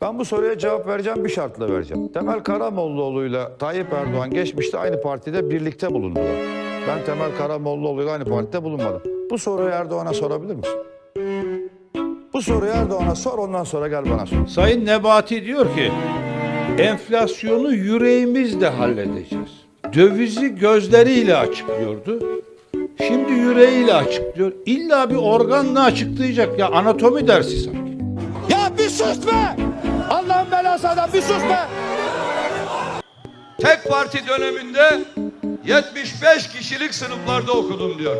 Ben bu soruya cevap vereceğim bir şartla vereceğim. Temel Karamollaoğlu'yla Tayyip Erdoğan geçmişte aynı partide birlikte bulundular. Ben Temel Karamollaoğlu'yla aynı partide bulunmadım. Bu soruyu Erdoğan'a sorabilir misin? Bu soruyu Erdoğan'a sor ondan sonra gel bana sor. Sayın Nebati diyor ki enflasyonu yüreğimizle halledeceğiz. Dövizi gözleriyle açıklıyordu. Şimdi yüreğiyle açıklıyor. İlla bir organla açıklayacak ya anatomi dersi sanki. Ya bir sus be! Adam bir sus be! Tek parti döneminde 75 kişilik sınıflarda okudum diyor.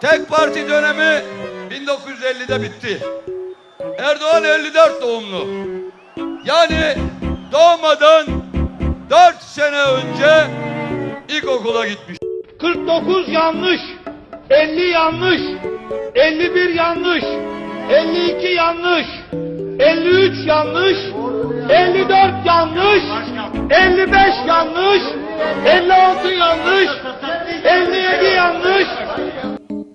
Tek parti dönemi 1950'de bitti. Erdoğan 54 doğumlu. Yani doğmadan 4 sene önce ilkokula gitmiş. 49 yanlış, 50 yanlış, 51 yanlış, 52 yanlış, 53 yanlış, 54 yanlış, 55 yanlış, 56 yanlış, 57 yanlış,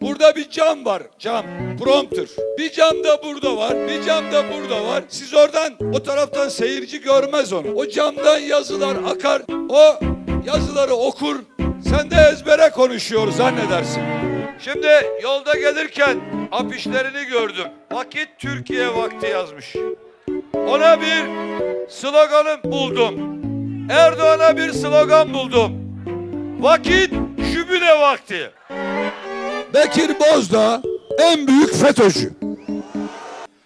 Burada bir cam var. Cam. Prompter. Bir cam da burada var. Bir cam da burada var. Siz oradan o taraftan seyirci görmez onu. O camdan yazılar akar. O yazıları okur. Sen de ezbere konuşuyor zannedersin. Şimdi yolda gelirken afişlerini gördüm. Vakit Türkiye vakti yazmış. Ona bir sloganı buldum. Erdoğan'a bir slogan buldum. Vakit jübile vakti. Bekir Bozdağ en büyük FETÖ'cü.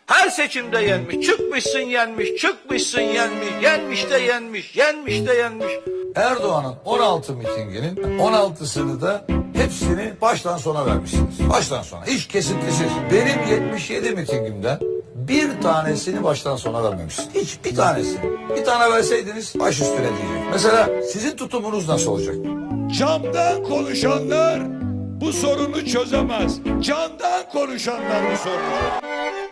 Her seçimde yenmiş. Çıkmışsın yenmiş, çıkmışsın yenmiş, yenmiş de yenmiş, yenmiş de yenmiş. Erdoğan'ın 16 mitinginin 16'sını da hepsini baştan sona vermişsiniz. Baştan sona. Hiç kesintisiz. Benim 77 mitingimden bir tanesini baştan sona vermemişsiniz. Hiç bir tanesini. Bir tane verseydiniz baş üstüne diyecek. Mesela sizin tutumunuz nasıl olacak? Camdan konuşanlar bu sorunu çözemez. Candan konuşanlar bu sorunu çözer.